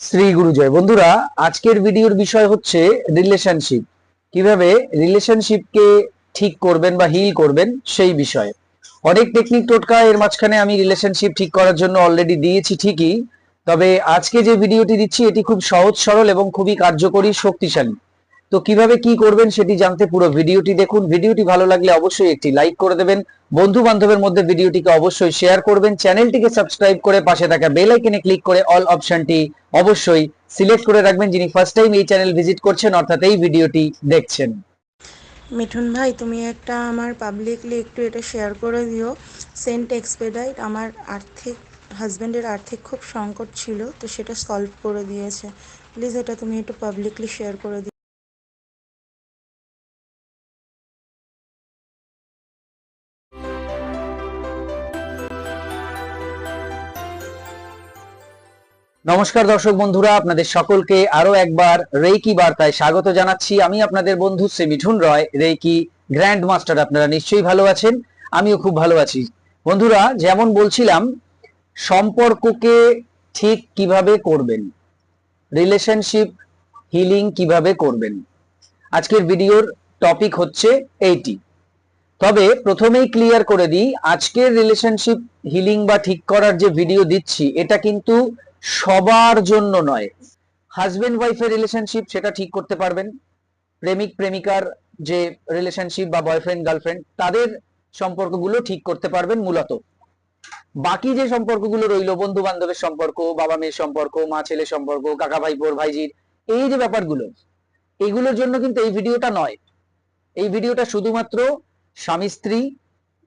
শ্রী গুরুজয় বন্ধুরা, আজকের ভিডিওর বিষয় হচ্ছে রিলেশনশিপ কীভাবে রিলেশনশিপকে ঠিক করবেন বা হিল করবেন সেই বিষয়ে। অনেক টেকনিক টোটকা, এর মাঝখানে আমি রিলেশনশিপ ঠিক করার জন্য অলরেডি দিয়েছি ঠিকই। তবে আজকে যে ভিডিওটি দিচ্ছি, এটি খুব সহজ, সরল এবং খুবই কার্যকরী, শক্তিশালী। তো কীভাবে কি করবেন সেটি জানতে পুরো ভিডিওটি দেখুন। ভিডিওটি ভালো লাগলে অবশ্যই একটি লাইক করে দেবেন। বন্ধু বান্ধবের মধ্যে ভিডিওটিকে অবশ্যই শেয়ার করবেন। চ্যানেলটিকে সাবস্ক্রাইব করে পাশে থাকা বেল ক্লিক করে অল অপশনটি অবশ্যই সিলেক্ট করে রাখবেন। যিনি ফার্স্ট টাইম এই চ্যানেল ভিজিট করছেন, অর্থাৎ এই ভিডিওটি দেখছেন। মিঠুন ভাই, তুমি একটা আমার পাবলিকলি একটু এটা শেয়ার করে দিও। সেন্ট এক্সপেডাইট আমার আর্থিক হাজব্যান্ডের আর্থিক খুব সংকট ছিল, তো সেটা সলভ করে দিয়েছে। প্লিজ এটা তুমি একটু পাবলিকলি শেয়ার করে দিও। নমস্কার দর্শক বন্ধুরা, আপনাদের সকলকে আরও একবার রেইকি বার্তায় স্বাগত জানাচ্ছি। আমি আপনাদের বন্ধু Shri Mithun Roy, Reiki grand master আপনারা নিশ্চয়ই ভালো আছেন? আমিও খুব ভালো আছি। বন্ধুরা, যেমন বলছিলাম, সম্পর্ককে ঠিক কীভাবে করবেন? রিলেশনশিপ, হিলিং কীভাবে করবেন? আজকের ভিডিওর টপিক হচ্ছে এইটি। তবে প্রথমেই ক্লিয়ার করে দিই, আজকের রিলেশনশিপ, হিলিং বা ঠিক করার যে ভিডিও দিচ্ছি, এটা কিন্তু সবার জন্য নয়। হাজবেন্ড ওয়াইফের রিলেশনশিপ সেটা ঠিক করতে পারবেন। প্রেমিক, প্রেমিকার যে রিলেশনশিপ বা বয়ফ্রেন্ড গার্লফ্রেন্ড তাদের সম্পর্কগুলো ঠিক করতে পারবেন মূলত। বাকি যে সম্পর্কগুলো রইল বন্ধু বান্ধবের সম্পর্ক, বাবা মেয়ের সম্পর্ক, মা ছেলে সম্পর্ক, কাকা ভাই বোর ভাইজির, এই যে ব্যাপারগুলো, এগুলোর জন্য কিন্তু এই ভিডিওটা নয়। এই ভিডিওটা শুধুমাত্র স্বামী, স্ত্রী,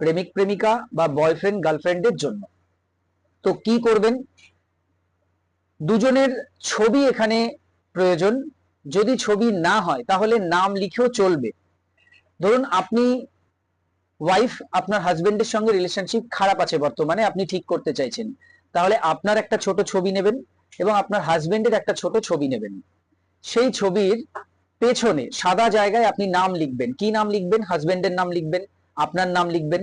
প্রেমিক, প্রেমিকা বা বয়ফ্রেন্ড গার্লফ্রেন্ডের জন্য। তো কি করবেন? দুজনের ছবি এখানে প্রয়োজন। যদি ছবি না হয়, তাহলে নাম লিখেও চলবে। ধরুন আপনি ওয়াইফ আপনার হাজবেন্ডের সঙ্গে রিলেশনশিপ খারাপ আছে বর্তমানে, আপনি ঠিক করতে চাইছেন। তাহলে আপনার একটা ছোট ছবি নেবেন এবং আপনার হাজবেন্ডের একটা ছোট ছবি নেবেন। সেই ছবির পেছনে সাদা জায়গায় আপনি নাম লিখবেন। কি নাম লিখবেন? হাজবেন্ডের নাম লিখবেন, আপনার নাম লিখবেন।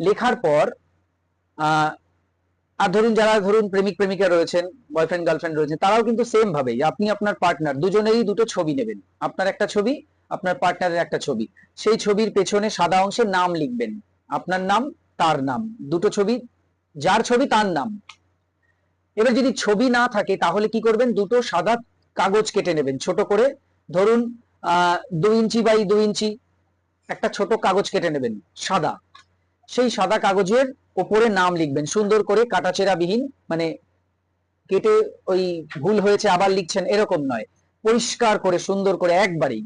লেখার পর আর ধরুন যারা ধরুন প্রেমিক, প্রেমিকা রয়েছেন বয়ফ্রেন্ড গার্লফ্রেন্ড রয়েছেন, তারাও কিন্তু সেম ভাবেই। আপনি আপনার পার্টনার দুজনেরই দুটো ছবি নেবেন। আপনার একটা ছবি, আপনার পার্টনারের একটা ছবি। সেই ছবির পেছনে সাদা অংশে নাম লিখবেন। আপনার নাম, তার নাম। দুটো ছবি, যার ছবি তার নাম। এবার যদি ছবি না থাকে, তাহলে কি করবেন? দুটো সাদা কাগজ কেটে নেবেন। ছোট করে, ধরুন দুই ইঞ্চি বাই দুই ইঞ্চি একটা ছোট কাগজ কেটে নেবেন, সাদা। সেই সাদা কাগজের ওপরে নাম লিখবেন। সুন্দর করে কাটাছেড়া বিহীন মানে কেটে ওই ভুল হয়েছে, আবার লিখছেন, এরকম নয়। পরিষ্কার করে, সুন্দর করে একবারেই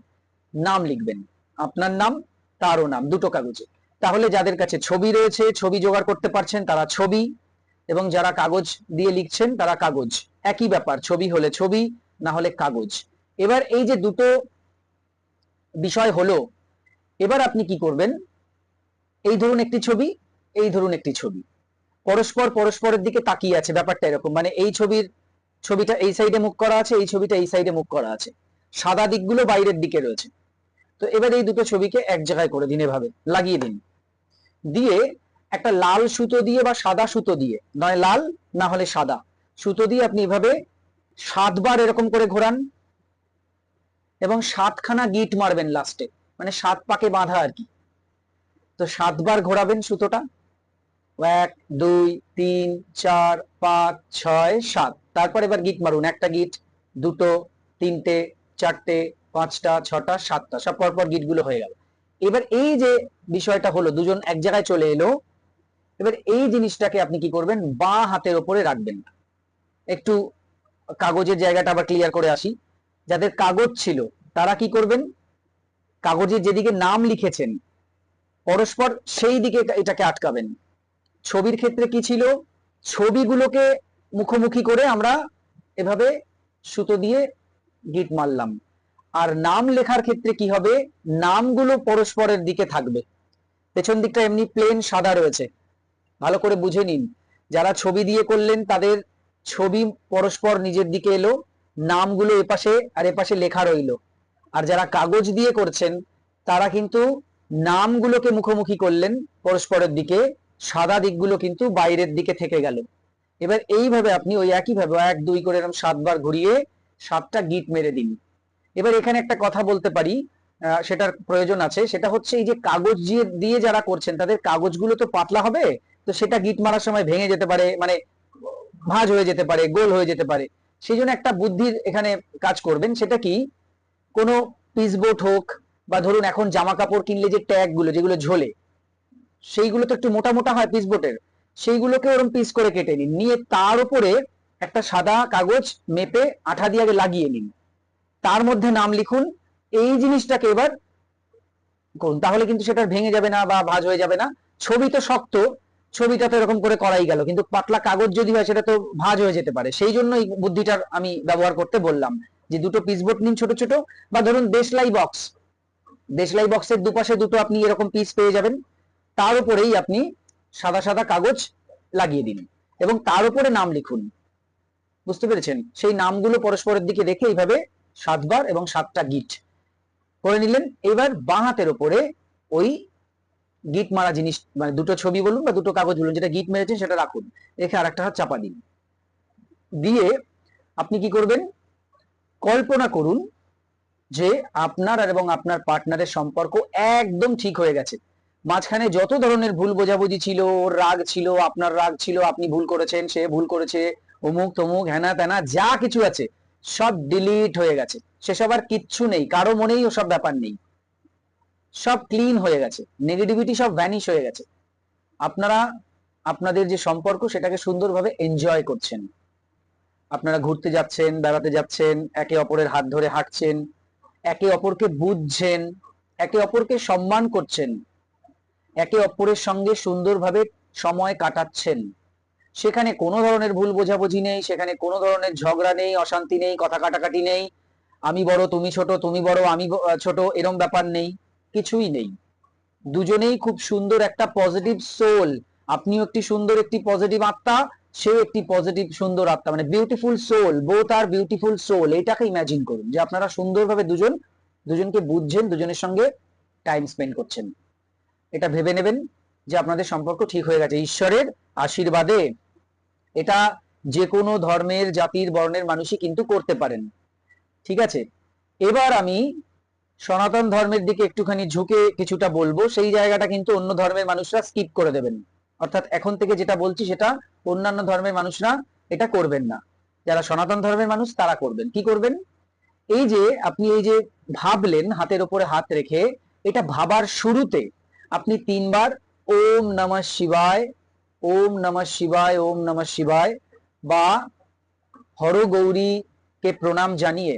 নাম লিখবেন। আপনার নাম, তারও নাম, দুটো কাগজে। তাহলে যাদের কাছে ছবি রয়েছে, ছবি জোগাড় করতে পারছেন, তারা ছবি, এবং যারা কাগজ দিয়ে লিখছেন, তারা কাগজ। একই ব্যাপার, ছবি হলে ছবি, না হলে কাগজ। এবার এই যে দুটো বিষয় হলো, এবার আপনি কি করবেন? এই ধরুন একটি ছবি এই ধরুন একটি ছবি। পরস্পর পরস্পরের দিকে তাকিয়ে আছে, ব্যাপারটা এরকম। মানে এই ছবির, ছবিটা এই সাইডে মুখ করা আছে, এই ছবিটা এই সাইডে মুখ করা আছে। সাদা দিকগুলো বাইরের দিকে রয়েছে। তো এবার এই দুটো ছবিকে এক জায়গায় করে দিন এভাবে, লাগিয়ে দিন। দিয়ে একটা লাল সুতো দিয়ে বা সাদা সুতো দিয়ে, নয় লাল না হলে সাদা, সুতো দিয়ে আপনি এভাবে সাতবার এরকম করে ঘোরান। এবং সাতখানা গিট মারবেন লাস্টে মানে সাত পাকে বাঁধা আর কি। তো সাতবার ঘোরাবেন সুতোটা। এক, দুই, তিন, চার, পাঁচ, ছয়, সাত। তারপর এবার গিট মারুন। একটা গিট, দুটো, তিনটে, চারটে, পাঁচটা, ছটা, সাতটা, সব পরপর গিটগুলো হয়ে গেল। এবার এই যে বিষয়টা হলো, দুজন এক জায়গায় চলে এলো, এবার এই জিনিসটাকে আপনি কি করবেন? বাঁ হাতের ওপরে রাখবেন একটু কাগজের জায়গাটা আবার ক্লিয়ার করে আসি। যাদের কাগজ ছিল, তারা কি করবেন? কাগজের যেদিকে নাম লিখেছেন, পরস্পর সেই দিকে এটাকে আটকাবেন। ছবির ক্ষেত্রে কি ছিল? ছবিগুলোকে মুখোমুখি করে আমরা এভাবে সুতো দিয়ে গিট মারলাম। আর নাম লেখার ক্ষেত্রে কি হবে? নামগুলো পরস্পরের দিকে থাকবে। পেছন দিকটা এমনি প্লেন সাদা রয়েছে। ভালো করে বুঝে নিন। যারা ছবি দিয়ে করলেন, তাদের ছবি পরস্পর নিজের দিকে এলো, নামগুলো এপাশে আর এপাশে লেখা রইল। আর যারা কাগজ দিয়ে করছেন, তারা কিন্তু নামগুলোকে মুখোমুখি করলেন পরস্পরের দিকে সাদা দিকগুলো কিন্তু বাইরের দিকে থেকে গেল। এবার এইভাবে আপনি ওই একইভাবে এক, দুই করে এরকম সাতবার ঘুরিয়ে সাতটা গিট মেরে দিন। এবার এখানে একটা কথা বলতে পারি সেটার প্রয়োজন আছে। সেটা হচ্ছে এই যে কাগজ দিয়ে যারা করছেন, তাদের কাগজগুলো তো পাতলা হবে, তো সেটা গিট মারার সময় ভেঙে যেতে পারে মানে ভাঁজ হয়ে যেতে পারে, গোল হয়ে যেতে পারে। সেই জন্য একটা বুদ্ধির এখানে কাজ করবেন, সেটা কি? কোনো পিসবোর্ড হোক বা ধরুন এখন জামা কাপড় কিনলে যে ট্যাগগুলো যেগুলো ঝোলে সেইগুলো তো একটু মোটা মোটা হয় পিসবোর্ডের সেইগুলোকে ওরকম পিস করে কেটে নিন। নিয়ে তার উপরে একটা সাদা কাগজ মেপে আঠা দিয়ে আগে লাগিয়ে নিন। তার মধ্যে নাম লিখুন। এই জিনিসটাকে এবার করুন। তাহলে কিন্তু সেটা ভেঙে যাবে না বা ভাঁজ হয়ে যাবে না। ছবি তো শক্ত। ছবিটা তো এরকম করে করাই গেল। কিন্তু পাতলা কাগজ যদি হয়, সেটা তো ভাঁজ হয়ে যেতে পারে। সেই জন্য বুদ্ধিটার আমি ব্যবহার করতে বললাম যে দুটো পিসবোর্ড নিন ছোট ছোট। বা ধরুন দেশলাই বক্স দেশলাই বক্সের দুপাশে দুটো আপনি এরকম পিস পেয়ে যাবেন। তার উপরেই আপনি সাদা সাদা কাগজ লাগিয়ে দিন এবং তার উপরে নাম লিখুন। বুঝতে পেরেছেন? সেই নামগুলো পরস্পরের দিকে রেখে এইভাবে সাতবার এবং সাতটা গিট করে নিলেন। এবার বাঁ হাতের উপরে ওই গিট মারা জিনিস মানে দুটো ছবি বলুন বা দুটো কাগজ বলুন, যেটা গিট মেরেছেন সেটা রাখুন। রেখে আর একটা হাত চাপা দিন। দিয়ে আপনি কি করবেন? কল্পনা করুন যে আপনার এবং আপনার পার্টনারের সম্পর্ক একদম ঠিক হয়ে গেছে। মাঝখানে যত ধরনের ভুল বোঝাবুঝি ছিল, ওর রাগ ছিল, আপনার রাগ ছিল, আপনি ভুল করেছেন, সে ভুল করেছে, অমুক তমুক, হ্যানা ত্যানা, যা কিছু আছে, সব ডিলিট হয়ে গেছে। সেসব আর কিচ্ছু নেই, কারও মনেই ওসব ব্যাপার নেই। সব ক্লিন হয়ে গেছে নেগেটিভিটি সব ভ্যানিশ হয়ে গেছে। আপনারা, আপনাদের যে সম্পর্ক, সেটাকে সুন্দরভাবে এনজয় করছেন। আপনারা ঘুরতে যাচ্ছেন, বেড়াতে যাচ্ছেন, একে অপরের হাত ধরে হাঁটছেন, একে অপরকে বুঝছেন, একে অপরকে সম্মান করছেন। একে অপরের সঙ্গে সুন্দরভাবে সময় কাটাচ্ছেন। সেখানে কোনো ধরনের ভুল বোঝাবুঝি নেই, সেখানে কোনো ধরনের ঝগড়া নেই, অশান্তি নেই, কথা কাটাকাটি নেই, আমি বড়, তুমি ছোট, তুমি বড়, আমি ছোট, এরম ব্যাপার নেই, কিছুই নেই। দুজনেই খুব সুন্দর একটা পজিটিভ সোল আপনিও একটি সুন্দর একটি পজিটিভ আত্মা, সেও একটি পজিটিভ সুন্দর আত্মা মানে বিউটিফুল সোল বোথ আর বিউটিফুল সোল এটাকে ইমাজিন করুন যে আপনারা সুন্দরভাবে দুজন, দুজনকে বুঝছেন, দুজনের সঙ্গে টাইম স্পেন্ড করছেন। এটা ভেবে নেবেন যে আপনাদের সম্পর্ক ঠিক হয়ে গেছে। ঈশ্বরের আশীর্বাদে এটা যে কোনো ধর্মের জাতির বর্ণের মানুষই কিন্তু করতে পারেন। ঠিক আছে? এবার আমি সনাতন ধর্মের দিকে একটুখানি ঝুঁকে কিছুটা বলব। সেই জায়গাটা কিন্তু অন্য ধর্মের মানুষরা স্কিপ করে দেবেন। অর্থাৎ এখন থেকে যেটা বলছি সেটা অন্যান্য ধর্মের মানুষরা এটা করবেন না। যারা সনাতন ধর্মের মানুষ তারা করবেন। কি করবেন? এই যে আপনি এই যে ভাবলেন হাতের উপরে হাত রেখে, এটা ভাবার শুরুতে আপনি তিনবার ওম নমঃ শিবায়, ওম নমঃ শিবায়, ওম নমঃ শিবায় বা হর গৌরীকে প্রণাম জানিয়ে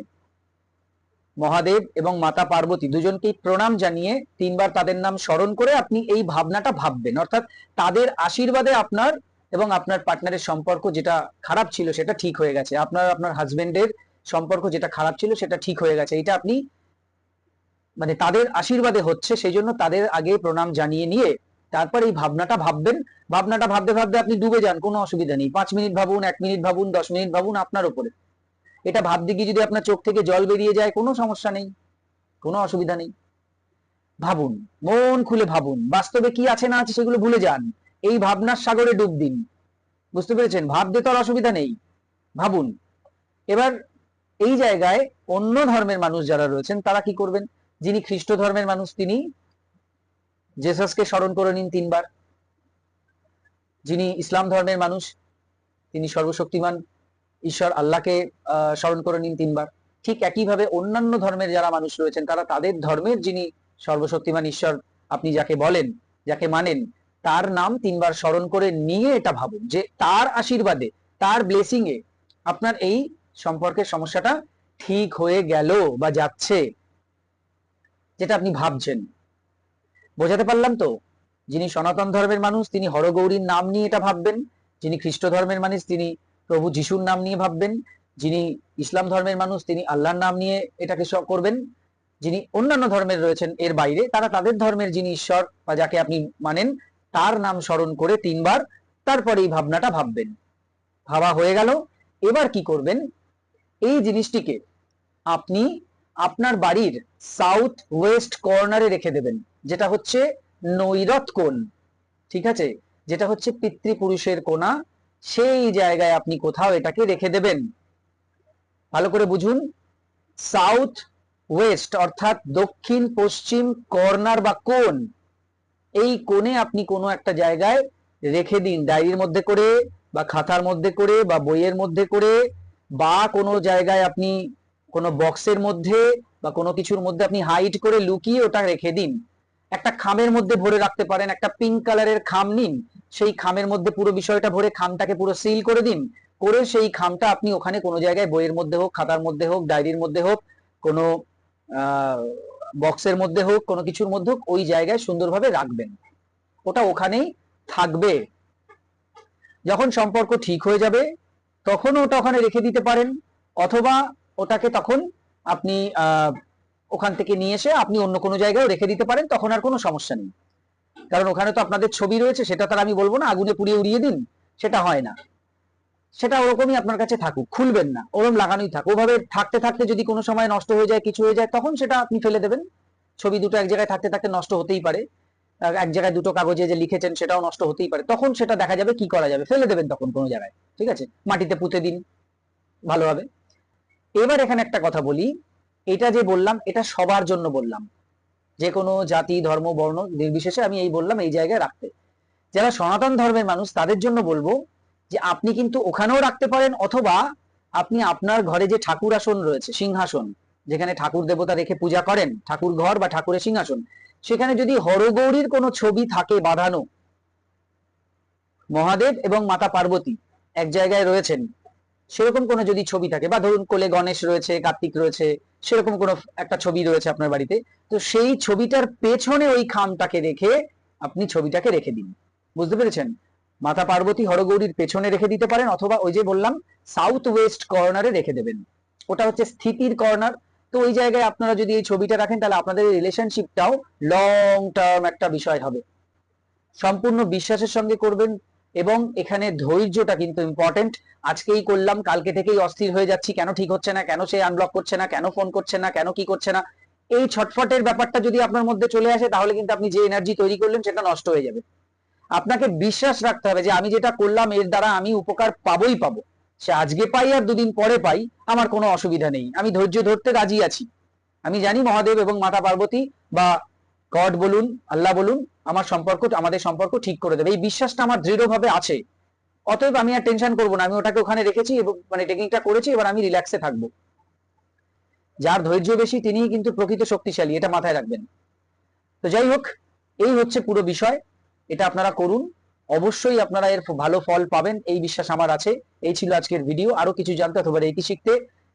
মহাদেব এবং মাতা পার্বতী দুজনকেই প্রণাম জানিয়ে তিনবার তাদের নাম স্মরণ করে আপনি এই ভাবনাটা ভাববেন। অর্থাৎ তাদের আশীর্বাদে আপনার এবং আপনার পার্টনারের সম্পর্ক যেটা খারাপ ছিল সেটা ঠিক হয়ে গেছে। আপনার আপনার হাজবেন্ডের সম্পর্ক যেটা খারাপ ছিল সেটা ঠিক হয়ে গেছে। এটা আপনি মানে তাদের আশীর্বাদে হচ্ছে সেই জন্য তাদের আগে প্রণাম জানিয়ে নিয়ে তারপর এই ভাবনাটা ভাববেন। ভাবনাটা ভাবতে ভাবতে আপনি ডুবে যান, কোনো অসুবিধা নেই। পাঁচ মিনিট ভাবুন, এক মিনিট ভাবুন, দশ মিনিট ভাবুন আপনার উপরে। এটা ভাবতে গিয়ে যদি আপনার চোখ থেকে জল বেরিয়ে যায়, কোনো সমস্যা নেই, কোনো অসুবিধা নেই। ভাবুন, মন খুলে ভাবুন, বাস্তবে কি আছে না আছে সেগুলো ভুলে যান। এই ভাবনার সাগরে ডুব দিন। বুঝতে পেরেছেন? ভাবতে তো আর অসুবিধা নেই। ভাবুন। এবার এই জায়গায় অন্য ধর্মের মানুষ যারা রয়েছেন, তারা কি করবেন? যিনি খ্রিস্ট ধর্মের মানুষ তিনি জেসাসকে স্মরণ করে নিন তিনবার। যিনি ইসলাম ধর্মের মানুষ তিনি সর্বশক্তিমান ঈশ্বর আল্লাহকে আহ, স্মরণ করে নিন তিনবার। ঠিক একইভাবে অন্যান্য ধর্মের যারা মানুষ রয়েছেন তারা তাদের ধর্মের যিনি সর্বশক্তিমান ঈশ্বর আপনি যাকে বলেন যাকে মানেন তার নাম তিনবার স্মরণ করে নিয়ে এটা ভাবুন যে তার আশীর্বাদে তার ব্লেসিং এ আপনার এই সম্পর্কের সমস্যাটা ঠিক হয়ে গেল বা যাচ্ছে। যেটা আপনি ভাবছেন। বোঝাতে পারলাম তো? যিনি সনাতন ধর্মের মানুষ, তিনি হরগৌরীর নাম নিয়ে এটা ভাববেন। যিনি খ্রিস্ট ধর্মের মানুষ, তিনি প্রভু যিশুর নাম নিয়ে ভাববেন। যিনি ইসলাম ধর্মের মানুষ, তিনি আল্লাহর নাম নিয়ে এটাকে করবেন। যিনি অন্যান্য ধর্মের রয়েছেন, এর বাইরে তারা তাদের ধর্মের যিনি ঈশ্বর বা যাকে আপনি মানেন, তার নাম স্মরণ করে তিনবার তারপরে এই ভাবনাটা ভাববেন। ভাবা হয়ে গেল। এবার কি করবেন? এই জিনিসটিকে আপনি আপনার বাড়ির সাউথ ওয়েস্ট কর্নারে রেখে দেবেন, যেটা হচ্ছে নৈরত কোণ, ঠিক আছে? যেটা হচ্ছে পিতৃপুরুষের কোণা, সেই জায়গায় আপনি কোথাও এটাকে রেখে দেবেন। ভালো করে বুঝুন। সাউথ ওয়েস্ট অর্থাৎ দক্ষিণ পশ্চিম কর্নার বা কোন এই কোণে আপনি কোনো একটা জায়গায় রেখে দিন। ডায়েরির মধ্যে করে, বা খাতার মধ্যে করে, বা বইয়ের মধ্যে করে, বা কোনো জায়গায় আপনি কোনো বক্সের মধ্যে বা কোনো কিছুর মধ্যে আপনি হাইট করে লুকিয়ে ওটা রেখে দিন। একটা খামের মধ্যে ভরে রাখতে পারেন, একটা পিঙ্ক কালারের খাম নিন, সেই খামের মধ্যে পুরো বিষয়টা ভরে খামটাকে পুরো সিল করে দিন। করে সেই খামটা আপনি ওখানে কোনো জায়গায় বইয়ের মধ্যে হোক, খাতার মধ্যে হোক ডায়েরির মধ্যে হোক, কোনো বক্সের মধ্যে হোক, কোনো কিছুর মধ্যে হোক, ওই জায়গায় সুন্দরভাবে রাখবেন। ওটা ওখানেই থাকবে। যখন সম্পর্ক ঠিক হয়ে যাবে তখন ওটা ওখানে রেখে দিতে পারেন, অথবা ওটাকে তখন আপনি ওখান থেকে নিয়ে এসে আপনি অন্য কোনো জায়গায় রেখে দিতে পারেন, তখন আর কোনো সমস্যা নেই। কারণ ওখানে তো আপনাদের ছবি রয়েছে, সেটা তার আমি বলব না, আগুনে পুড়িয়ে উড়িয়ে দিন, সেটা হয় না। সেটা ওরকমই আপনার কাছে থাকুক, খুলবেন না, ওরম লাগানোই থাক। ওভাবে থাকতে থাকতে যদি কোনো সময় নষ্ট হয়ে যায়, কিছু হয়ে যায়, তখন সেটা আপনি ফেলে দেবেন। ছবি দুটো এক জায়গায় থাকতে থাকতে নষ্ট হতেই পারে। এক জায়গায় দুটো কাগজে যে লিখেছেন, সেটাও নষ্ট হতেই পারে। তখন সেটা দেখা যাবে, কি করা যাবে? ফেলে দেবেন তখন কোনো জায়গায়, ঠিক আছে? মাটিতে পুঁতে দিন ভালো হবে এবার এখানে একটা কথা বলি। এটা যে বললাম, এটা সবার জন্য বললাম। যে কোনো জাতি, ধর্ম, বর্ণ নির্বিশেষে আমি এই বললাম, এই জায়গায় রাখতে। যারা সনাতন ধর্মের মানুষ, তাদের জন্য বলব যে, আপনি কিন্তু ওখানেও রাখতে পারেন অথবা আপনি আপনার ঘরে যে ঠাকুর আসন রয়েছে, সিংহাসন, যেখানে ঠাকুর দেবতা রেখে পূজা করেন, ঠাকুর ঘর বা ঠাকুরের সিংহাসন, সেখানে যদি হরগৌরীর কোনো ছবি থাকে বাঁধানো, মহাদেব এবং মাতা পার্বতী এক জায়গায় রয়েছেন সেরকম কোনো যদি ছবি থাকে, বা ধরুন কোলে গণেশ রয়েছে, কার্তিক রয়েছে, সেরকম কোনো একটা ছবি রয়েছে আপনার বাড়িতে, তো সেই ছবিটার পেছনে ওই খামটাকে রেখে আপনি ছবিটাকে রেখে দিন। বুঝতে পেরেছেন? মাতা পার্বতী হরগৌরীর পেছনে রেখে দিতে পারেন, অথবা ওই যে বললাম সাউথ ওয়েস্ট কর্নারে রেখে দেবেন। ওটা হচ্ছে স্থিতির কর্নার তো ওই জায়গায় আপনারা যদি এই ছবিটা রাখেন, তাহলে আপনাদের রিলেশনশিপটাও লং টার্ম একটা বিষয় হবে। সম্পূর্ণ বিশ্বাসের সঙ্গে করবেন এবং এখানে ধৈর্যটা কিন্তু ইম্পর্টেন্ট আজকেই করলাম, কালকে থেকেই অস্থির হয়ে যাচ্ছি, কেন ঠিক হচ্ছে না, কেন সে আনব্লক করছে না, কেন ফোন করছে না, কেন কি করছে না। এই ছটফটের ব্যাপারটা যদি আপনার মধ্যে চলে আসে, তাহলে কিন্তু আপনি যে এনার্জি তৈরি করলেন, সেটা নষ্ট হয়ে যাবে। আপনাকে বিশ্বাস রাখতে হবে যে, আমি যেটা করলাম, এর দ্বারা আমি উপকার পাবোই পাবো। সে আজকে পাই আর দুদিন পরে পাই, আমার কোনো অসুবিধা নেই। আমি ধৈর্য ধরতে রাজি আছি। আমি জানি মহাদেব এবং মাতা পার্বতী বা গড বলুন, আল্লাহ বলুন, আমার সম্পর্ক, আমাদের সম্পর্ক ঠিক করে দেবে। এই বিশ্বাসটা আমার দৃঢ়ভাবে আছে। অতএব আমি আর টেনশন করব না। আমি ওটাকে ওখানে রেখেছি এবং মানে টেকনিকটা করেছি, এবার আমি রিল্যাক্সে থাকব। যার ধৈর্য বেশি, তিনিই কিন্তু প্রকৃত শক্তিশালী, এটা মাথায় রাখবেন। তো যাই হোক, এই হচ্ছে পুরো বিষয়। এটা আপনারা করুন। অবশ্যই আপনারা এর ভালো ফল পাবেন, এই বিশ্বাস আমার আছে। এই ছিল আজকের ভিডিও আরও কিছু জানতে অথবা রেকি শিখতে